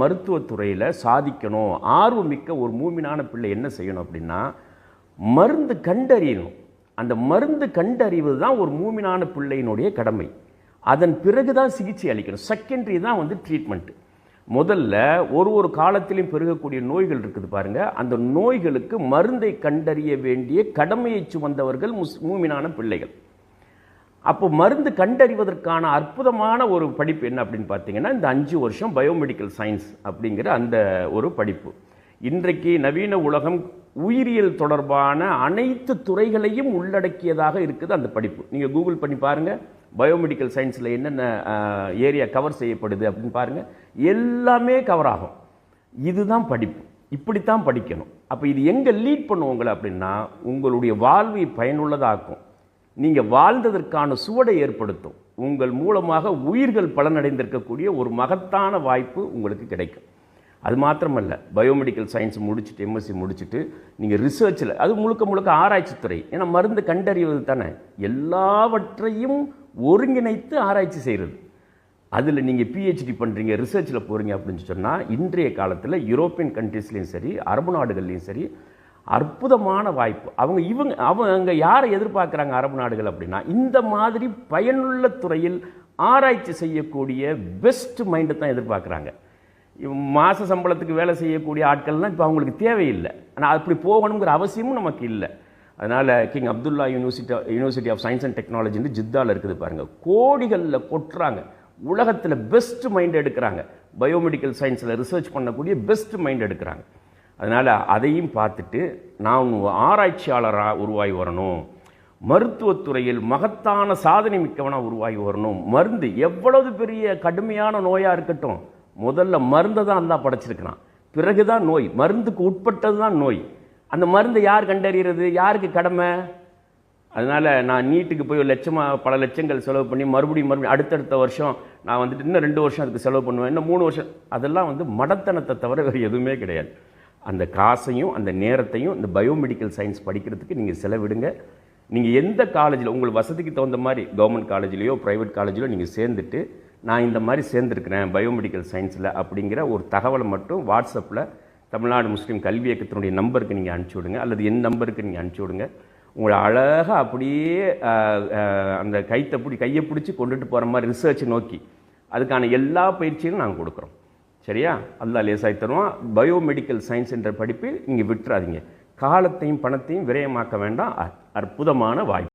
மருத்துவத்துறையில் சாதிக்கணும். ஆர்வமிக்க ஒரு மூமினான பிள்ளை என்ன செய்யணும் அப்படின்னா மருந்து கண்டறியணும். அந்த மருந்து கண்டறிவது தான் ஒரு மூமினான பிள்ளையினுடைய கடமை. அதன் பிறகு தான் சிகிச்சை அளிக்கணும். செகண்டரி தான் வந்து ட்ரீட்மெண்ட்டு முதல்ல ஒரு ஒரு காலத்திலையும் பெருகக்கூடிய நோய்கள் இருக்குது பாருங்கள் அந்த நோய்களுக்கு மருந்தை கண்டறிய வேண்டிய கடமையை சுமந்தவர்கள் முஸ் மூமினான பிள்ளைகள். அப்போ மருந்து கண்டறிவதற்கான அற்புதமான ஒரு படிப்பு என்ன அப்படின்னு பார்த்தீங்கன்னா இந்த அஞ்சு வருஷம் பயோமெடிக்கல் சயின்ஸ் அப்படிங்கிற அந்த ஒரு படிப்பு. இன்றைக்கு நவீன உலகம் உயிரியல் தொடர்பான அனைத்து துறைகளையும் உள்ளடக்கியதாக இருக்குது அந்த படிப்பு. நீங்கள் கூகுள் பண்ணி பாருங்கள் பயோமெடிக்கல் சயின்ஸில் என்னென்ன ஏரியா கவர் செய்யப்படுது அப்படின்னு பாருங்கள் எல்லாமே கவர் ஆகும். இதுதான் படிப்பு. இப்படித்தான் படிக்கணும். அப்போ இது எங்கே லீட் பண்ணுவோங்களை அப்படின்னா உங்களுடைய வாழ்வை பயனுள்ளதாக்கும். நீங்கள் வாழ்ந்ததற்கான சுவடை ஏற்படுத்தும். உங்கள் மூலமாக உயிர்கள் பலனடைந்திருக்கக்கூடிய ஒரு மகத்தான வாய்ப்பு உங்களுக்கு கிடைக்கும். அது மாத்திரமல்ல பயோமெடிக்கல் சயின்ஸ் முடிச்சுட்டு எம்எஸ்சி முடிச்சுட்டு நீங்கள் ரிசர்ச்சில் அது முழுக்க முழுக்க ஆராய்ச்சி துறை ஏன்னா மருந்து கண்டறிவது தானே. எல்லாவற்றையும் ஒருங்கிணைத்து ஆராய்ச்சி செய்கிறது அதில் நீங்கள் பிஹெச்டி பண்ணுறீங்க ரிசர்ச்சில் போகிறீங்க அப்படின்னு சொன்னால் இன்றைய காலத்தில் யூரோப்பியன் கண்ட்ரீஸ்லேயும் சரி அரபு நாடுகள்லையும் சரி அற்புதமான வாய்ப்பு. அவங்க இவங்க அவங்க யாரை எதிர்பார்க்குறாங்க அரபு நாடுகள் அப்படின்னா இந்த மாதிரி பயனுள்ள துறையில் ஆராய்ச்சி செய்யக்கூடிய பெஸ்ட் மைண்டை தான் எதிர்பார்க்குறாங்க. மாத சம்பளத்துக்கு வேலை செய்யக்கூடிய ஆட்கள்லாம் இப்போ அவங்களுக்கு தேவையில்லை. ஆனால் அப்படி போகணுங்கிற அவசியமும் நமக்கு இல்லை. அதனால் King Abdullah University University of Science and Technology ஜித்தாவில் இருக்குது பாருங்கள் கோடிகளில் கொட்டுறாங்க. உலகத்தில் பெஸ்ட் மைண்ட் எடுக்கிறாங்க. பயோமெடிக்கல் சயின்ஸில் ரிசர்ச் பண்ணக்கூடிய பெஸ்ட் மைண்ட் எடுக்கிறாங்க. அதனால் அதையும் பார்த்துட்டு நான் ஆராய்ச்சியாளராக உருவாகி வரணும். மருத்துவத்துறையில் மகத்தான சாதனை மிக்கவனாக உருவாகி வரணும். மருந்து எவ்வளவு பெரிய கடுமையான நோயாக இருக்கட்டும். முதல்ல மருந்தை தான் அல்லா படைச்சிருக்கிறான். பிறகுதான் நோய். மருந்துக்கு உட்பட்டது தான் நோய். அந்த மருந்தை யார் கண்டறிகிறது? யாருக்கு கடமை? அதனால் நான் நீட்டுக்கு போய் ஒரு லட்சமாக பல லட்சங்கள் செலவு பண்ணி மறுபடியும் மறுபடியும் அடுத்தடுத்த வருஷம் நான் வந்துட்டு இன்னும் ரெண்டு வருஷம் அதுக்கு செலவு பண்ணுவேன். இன்னும் மூணு வருஷம். அதெல்லாம் வந்து மடத்தனத்தை தவிர வேறு எதுவுமே கிடையாது. அந்த காசையும் அந்த நேரத்தையும் இந்த பயோமெடிக்கல் சயின்ஸ் படிக்கிறதுக்கு நீங்கள் செலவிடுங்க. நீங்கள் எந்த காலேஜில் உங்கள் வசதிக்கு தகுந்த மாதிரி கவர்மெண்ட் காலேஜ்லேயோ ப்ரைவேட் காலேஜிலோ நீங்கள் சேர்ந்துட்டு நான் இந்த மாதிரி சேர்ந்துருக்கிறேன் பயோமெடிக்கல் சயின்ஸில் அப்படிங்கிற ஒரு தகவலை மட்டும் வாட்ஸ்அப்பில் தமிழ்நாடு முஸ்லீம் கல்வி இயக்கத்தினுடைய நம்பருக்கு நீங்கள் அனுப்பிச்சி விடுங்க. அல்லது என் நம்பருக்கு நீங்கள் அனுப்பிச்சி விடுங்க. உங்களை அழகாக அப்படியே அந்த கைத்தை பிடி கையை பிடிச்சி கொண்டுட்டு போகிற மாதிரி ரிசர்ச் நோக்கி அதுக்கான எல்லா பயிற்சியும் நாங்கள் கொடுக்குறோம். சரியா? அல்லா லேசாகி தருவான். பயோமெடிக்கல் சயின்ஸ் என்ற படிப்பில் இங்கே விட்டுறாதீங்க. காலத்தையும் பணத்தையும் விரயமாக்க வேண்டாம். அற்புதமான வாய்ப்பு.